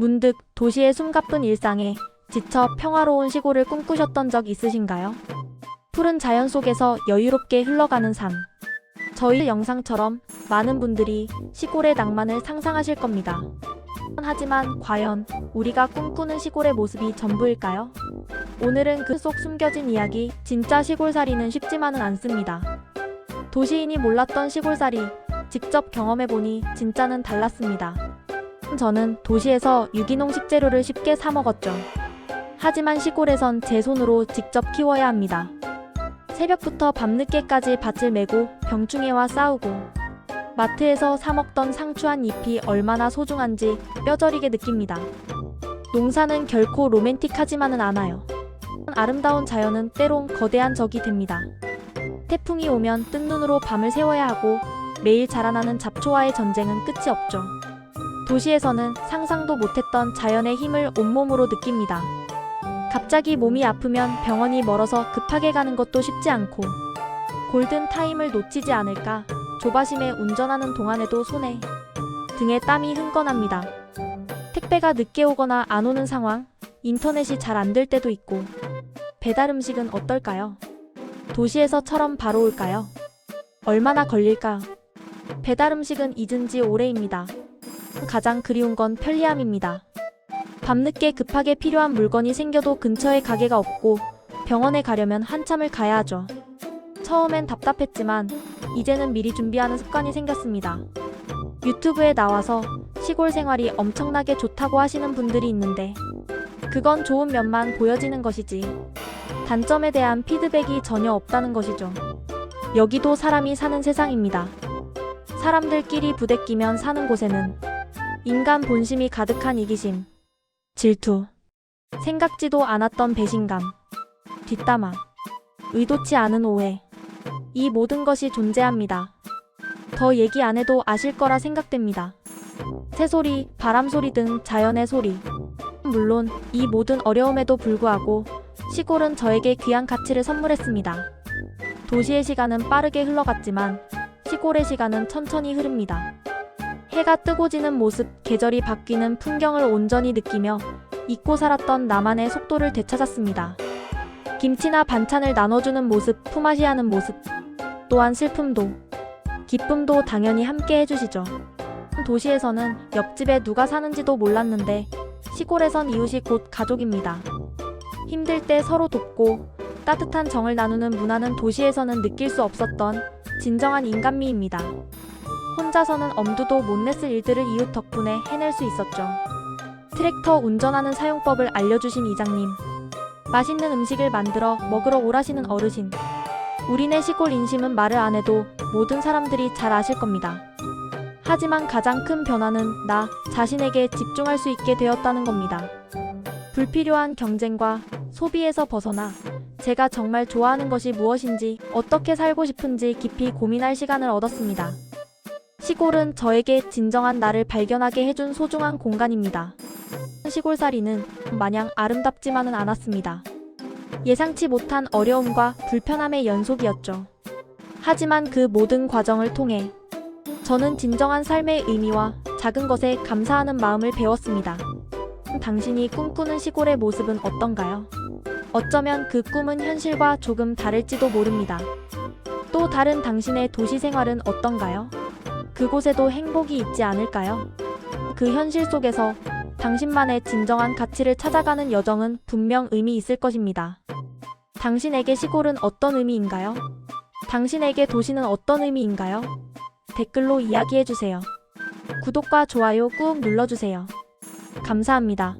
문득 도시의 숨가쁜 일상에 지쳐 평화로운 시골을 꿈꾸셨던 적 있으신가요? 푸른 자연 속에서 여유롭게 흘러가는 삶. 저희 영상처럼 많은 분들이 시골의 낭만을 상상하실 겁니다. 하지만 과연 우리가 꿈꾸는 시골의 모습이 전부일까요? 오늘은 그 속 숨겨진 이야기, 진짜 시골살이는 쉽지만은 않습니다. 도시인이 몰랐던 시골살이 직접 경험해보니 진짜는 달랐습니다. 저는 도시에서 유기농 식재료를 쉽게 사 먹었죠. 하지만 시골에선 제 손으로 직접 키워야 합니다. 새벽부터 밤늦게까지 밭을 메고 병충해와 싸우고 마트에서 사 먹던 상추 한 잎이 얼마나 소중한지 뼈저리게 느낍니다. 농사는 결코 로맨틱하지만은 않아요. 아름다운 자연은 때론 거대한 적이 됩니다. 태풍이 오면 뜬 눈으로 밤을 새워야 하고 매일 자라나는 잡초와의 전쟁은 끝이 없죠. 도시에서는 상상도 못했던 자연의 힘을 온몸으로 느낍니다. 갑자기 몸이 아프면 병원이 멀어서 급하게 가는 것도 쉽지 않고 골든 타임을 놓치지 않을까 조바심에 운전하는 동안에도 손에 등에 땀이 흥건합니다. 택배가 늦게 오거나 안 오는 상황, 인터넷이 잘 안 될 때도 있고 배달 음식은 어떨까요? 도시에서처럼 바로 올까요? 얼마나 걸릴까요? 배달 음식은 잊은 지 오래입니다. 가장 그리운 건 편리함입니다. 밤늦게 급하게 필요한 물건이 생겨도 근처에 가게가 없고 병원에 가려면 한참을 가야 하죠. 처음엔 답답했지만 이제는 미리 준비하는 습관이 생겼습니다. 유튜브에 나와서 시골 생활이 엄청나게 좋다고 하시는 분들이 있는데 그건 좋은 면만 보여지는 것이지 단점에 대한 피드백이 전혀 없다는 것이죠. 여기도 사람이 사는 세상입니다. 사람들끼리 부대끼면 사는 곳에는 인간 본심이 가득한 이기심, 질투, 생각지도 않았던 배신감, 뒷담화, 의도치 않은 오해, 이 모든 것이 존재합니다. 더 얘기 안 해도 아실 거라 생각됩니다. 새소리, 바람소리 등 자연의 소리. 물론 이 모든 어려움에도 불구하고 시골은 저에게 귀한 가치를 선물했습니다. 도시의 시간은 빠르게 흘러갔지만 시골의 시간은 천천히 흐릅니다. 해가 뜨고 지는 모습, 계절이 바뀌는 풍경을 온전히 느끼며 잊고 살았던 나만의 속도를 되찾았습니다. 김치나 반찬을 나눠주는 모습, 품앗이 하는 모습, 또한 슬픔도, 기쁨도 당연히 함께 해주시죠. 도시에서는 옆집에 누가 사는지도 몰랐는데 시골에선 이웃이 곧 가족입니다. 힘들 때 서로 돕고 따뜻한 정을 나누는 문화는 도시에서는 느낄 수 없었던 진정한 인간미입니다. 혼자서는 엄두도 못 냈을 일들을 이웃 덕분에 해낼 수 있었죠. 트랙터 운전하는 사용법을 알려주신 이장님. 맛있는 음식을 만들어 먹으러 오라시는 어르신. 우리네 시골 인심은 말을 안 해도 모든 사람들이 잘 아실 겁니다. 하지만 가장 큰 변화는 나 자신에게 집중할 수 있게 되었다는 겁니다. 불필요한 경쟁과 소비에서 벗어나 제가 정말 좋아하는 것이 무엇인지 어떻게 살고 싶은지 깊이 고민할 시간을 얻었습니다. 시골은 저에게 진정한 나를 발견하게 해준 소중한 공간입니다. 시골살이는 마냥 아름답지만은 않았습니다. 예상치 못한 어려움과 불편함의 연속이었죠. 하지만 그 모든 과정을 통해 저는 진정한 삶의 의미와 작은 것에 감사하는 마음을 배웠습니다. 당신이 꿈꾸는 시골의 모습은 어떤가요? 어쩌면 그 꿈은 현실과 조금 다를지도 모릅니다. 또 다른 당신의 도시 생활은 어떤가요? 그곳에도 행복이 있지 않을까요? 그 현실 속에서 당신만의 진정한 가치를 찾아가는 여정은 분명 의미 있을 것입니다. 당신에게 시골은 어떤 의미인가요? 당신에게 도시는 어떤 의미인가요? 댓글로 이야기해주세요. 구독과 좋아요 꾹 눌러주세요. 감사합니다.